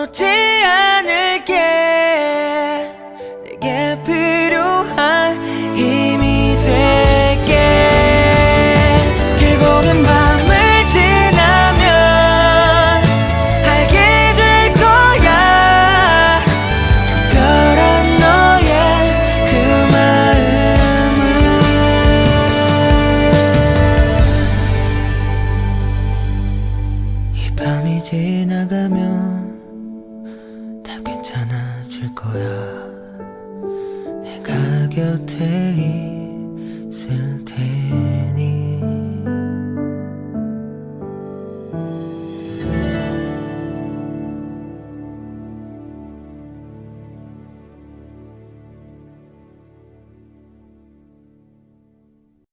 놓지 않을게. 내게 필요한 힘이 될게. 길고긴 밤을 지나면 알게 될 거야. 특별한 너의 그 마음을. 이 밤이 지나가면 괜찮아질 거야. 내가 곁에 있을 테니